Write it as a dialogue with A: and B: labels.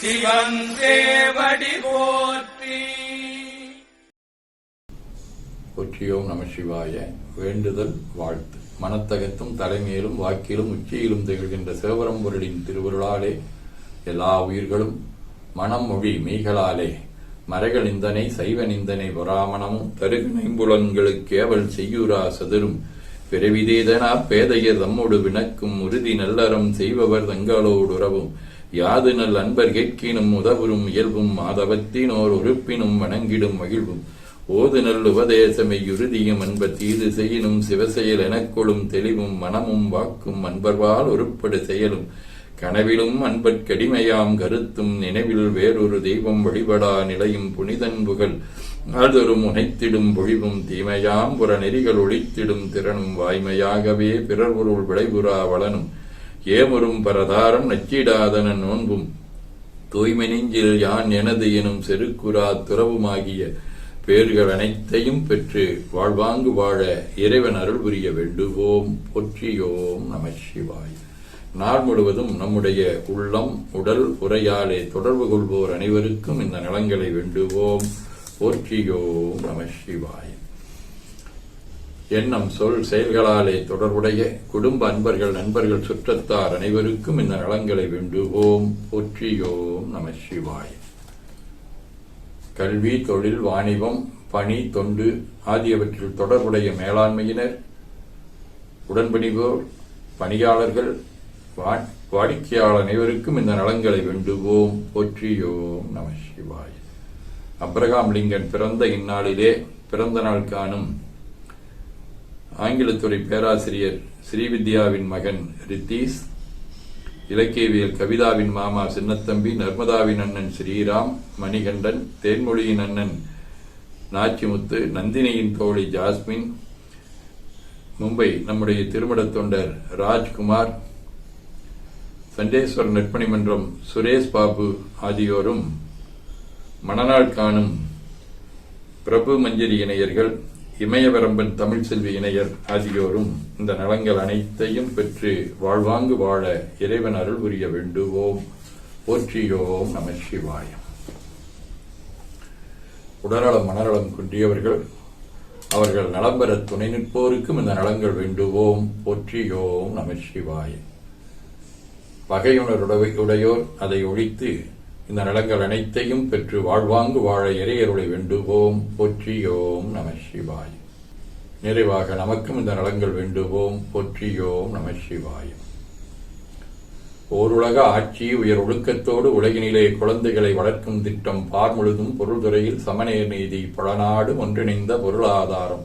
A: சிவன் சேவடி போற்றி.
B: ஒற்றியோம் நம சிவாய. வேண்டுதல் வாழ்த்து. மனத்தகத்தும் தலைமையிலும் வாக்கிலும் உச்சியிலும் திகழ்கின்ற சிவபரம்பொருளின் திருவருளாலே எல்லா உயிர்களும் மனம் மொழி மெய்களாலே மறைகள் நிந்தனை சைவ நிந்தனை பொறாமணமும் தருகு நைம்புலன்களுக்கு செய்யூரா செய்யுரா சதுரும். பிறவிதேதனா பேதையர் தம்மோடு வினக்கும் உறுதி நல்லறம் செய்பவர் தங்களோடு உறவும். யாது நல் அன்பர் கேட்கினும் உதவுறும் இயல்பும் மாதவத்தினோர் உறுப்பினும் வணங்கிடும் மகிழ்வும். ஓது நல் உபதேசமை உறுதியும் அன்ப தீது செய்யினும் சிவசெயல் எனக்கொளும் தெளிவும் மனமும் வாக்கும் அன்பர்வால் உருப்படு செயலும். கனவிலும் அன்பற்கடிமையாம் கருத்தும் நினைவில் வேறொரு தெய்வம் வழிபடா நிலையும் புனிதன் புகழ். நாள்தொறும் உனைத்திடும் பொழிவும் தீமையாம் புற நெறிகள் ஒழித்திடும் திறனும் வாய்மையாகவே பிறர் பொருள் விளைவுறா வளனும். ஏமரும் பரதாரம் நச்சிடாதன நோன்பும். தூய்மை நெஞ்சில் யான் எனது எனும் செருக்குறா துறவுமாகிய பேர்கள் அனைத்தையும் பெற்று வாழ்வாங்கு வாழ இறைவன் அருள் புரிய வேண்டுவோம். போற்றியோம் நம சிவாய். நாள் முழுவதும் நம்முடைய உள்ளம் உடல் உரையாலே தொடர்பு கொள்வோர் அனைவருக்கும் இந்த நலங்களை வேண்டுவோம். போற்றியோம் நம சிவாய். எண்ணம் சொல் செயல்களாலே தொடர்புடைய குடும்ப அன்பர்கள் நண்பர்கள் சுற்றத்தார் அனைவருக்கும் இந்த நலங்களை வேண்டுவோம். போற்றியோம் நம சிவாய். கல்வி தொழில் வாணிபம் பணி தொண்டு ஆகியவற்றில் தொடர்புடைய மேலாண்மையினர் உடன்பணிவோர் பணியாளர்கள் வா- வாடிக்கையாளர் அனைவருக்கும் இந்த நலங்களை வேண்டுவோம். போற்றியோம் நம சிவாய். அப்ரகாம் லிங்கன் பிறந்த இந்நாளிலே பிறந்த நாள் காணும் ஆங்கிலத்துறை பேராசிரியர் ஸ்ரீவித்யாவின் மகன் ரித்தீஸ் இலக்கியவியல் கவிதாவின் மாமா சின்னத்தம்பி நர்மதாவின் அண்ணன் ஸ்ரீராம் மணிகண்டன் தேன்மொழியின் அண்ணன் நாச்சிமுத்து நந்தினியின் தோழி ஜாஸ்மின் மும்பை நம்முடைய திருமடத் தொண்டர் ராஜ்குமார் சண்டேஸ்வர் நற்பணி மன்றம் சுரேஷ் பாபு ஆகியோரும் மணநாள் காணும் பிரபு மஞ்சரி இணையர்கள் இமயவரம்பன் தமிழ் செல்வி இணையர் ஆகியோரும் இந்த நலங்கள் அனைத்தையும் பெற்று வாழ்வாங்கு வாழ இறைவன் அருள் புரிய வேண்டுவோம். போற்றியோம் நம சிவாயம் உடல்நலம் மனநலம் குன்றியவர்கள் அவர்கள் நலம் பெற துணை நிற்போருக்கும் இந்த நலங்கள் வேண்டுவோம். போற்றியோம் நம சிவாயம் உடையோர் அதை ஒழித்து இந்த நலங்கள் அனைத்தையும் பெற்று வாழ்வாங்கு வாழ இறையருளை வேண்டுவோம். போற்றியோம் நம சிவாய். நிறைவாக நமக்கும் இந்த நலங்கள் வேண்டுவோம். போற்றியோம் நம சிவாயம் ஓருலக ஆட்சி உயர் ஒழுக்கத்தோடு உலகினிலே குழந்தைகளை வளர்க்கும் திட்டம் பார் முழுதும் பொருள்துறையில் சமநேர் நீதி பழநாடு ஒன்றிணைந்த பொருளாதாரம்.